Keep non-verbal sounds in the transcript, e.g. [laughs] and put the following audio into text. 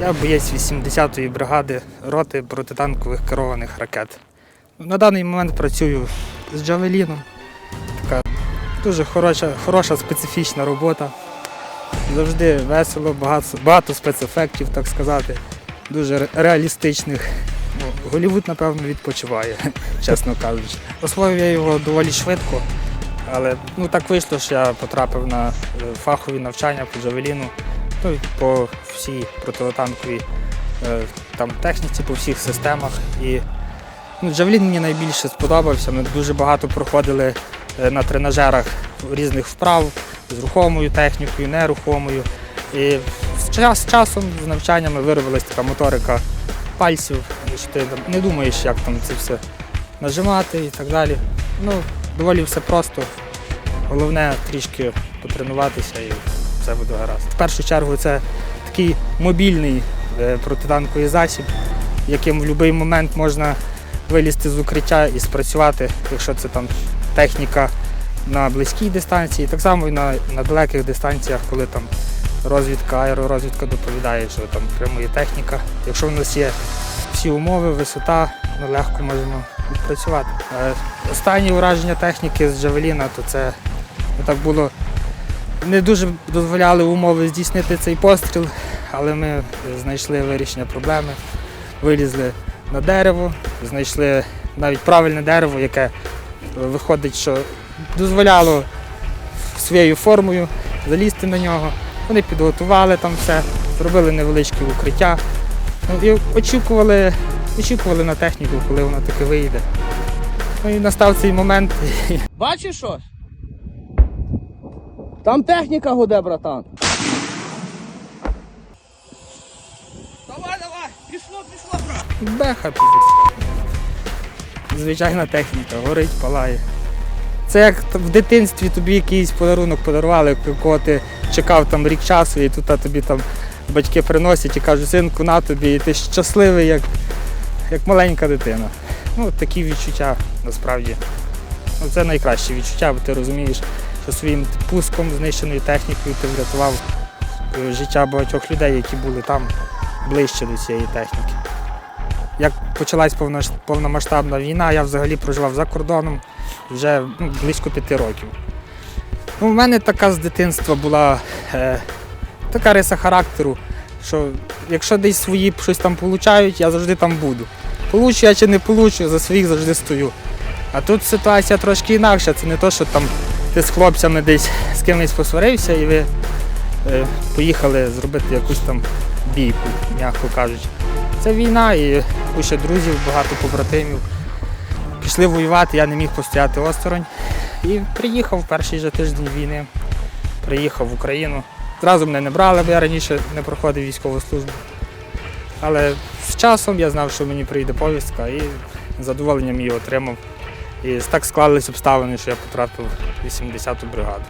Я боєць 80-ї бригади роти протитанкових керованих ракет. На даний момент працюю з Джавеліном. Така дуже хороша, хороша специфічна робота. Завжди весело, багато, багато спецефектів, так сказати, дуже реалістичних. Ну, Голівуд, напевно, відпочиває, [laughs] чесно кажучи. Освоїв я його доволі швидко, але ну, так вийшло, що я потрапив на е, фахові навчання по Джавеліну, по всій протитанковій е, там, техніці, по всіх системах. І ну, Джавелін мені найбільше сподобався. Ми дуже багато проходили е, на тренажерах різних вправ з рухомою технікою, нерухомою. І з, час, з часом, з навчаннями виробилась така моторика пальців, що ти не думаєш, як там це все нажимати і так далі. Ну, доволі все просто. Головне трішки потренуватися і все буде гаразд. В першу чергу це такий мобільний е, протитанковий засіб, яким в будь-який момент можна вилізти з укриття і спрацювати, якщо це там техніка на близькій дистанції, так само і на, на далеких дистанціях, коли там розвідка, аеророзвідка доповідає, що там прямує техніка. Якщо в нас є всі умови, висота, ми легко можемо відпрацювати. Е, Останнє ураження техніки з Джавеліна, то це ну, так було. Не дуже дозволяли умови здійснити цей постріл, але ми знайшли вирішення проблеми, вилізли на дерево, знайшли навіть правильне дерево, яке виходить, що дозволяло своєю формою залізти на нього. Вони підготували там все, зробили невеличке укриття. Ну, і очікували, очікували на техніку, коли вона таки вийде. Ну і настав цей момент. Бачиш щось? Там техніка гуде, братан. Давай, давай, пішло, пішло, брат. Беха тут. Звичайна техніка, горить, палає. Це як в дитинстві тобі якийсь подарунок подарували, якого ти чекав там рік часу, і тут а тобі там батьки приносять і кажуть, синку, на тобі, і ти щасливий, як, як маленька дитина. Ну, такі відчуття насправді. Ну, це найкраще відчуття, бо ти розумієш, своїм пуском, знищеною технікою ти врятував е, життя багатьох людей, які були там ближче до цієї техніки. Як почалась повномасштабна війна, я взагалі проживав за кордоном вже ну, близько п'яти років. Ну, у мене така з дитинства була е, така риса характеру, що якщо десь свої щось там получають, я завжди там буду. Получу я чи не получу, за своїх завжди стою. А тут ситуація трошки інакша. Це не то, що там ти з хлопцями десь з кимось посварився і ви е, поїхали зробити якусь там бійку, м'яко кажучи. Це війна і куча друзів, багато побратимів. Пішли воювати, я не міг постояти осторонь. І приїхав перший же тиждень війни. Приїхав в Україну. Зразу мене не брали, бо я раніше не проходив військову службу. Але з часом я знав, що мені прийде повістка і задоволенням її отримав. І так склались обставини, що я потрапив в 80-ту бригаду.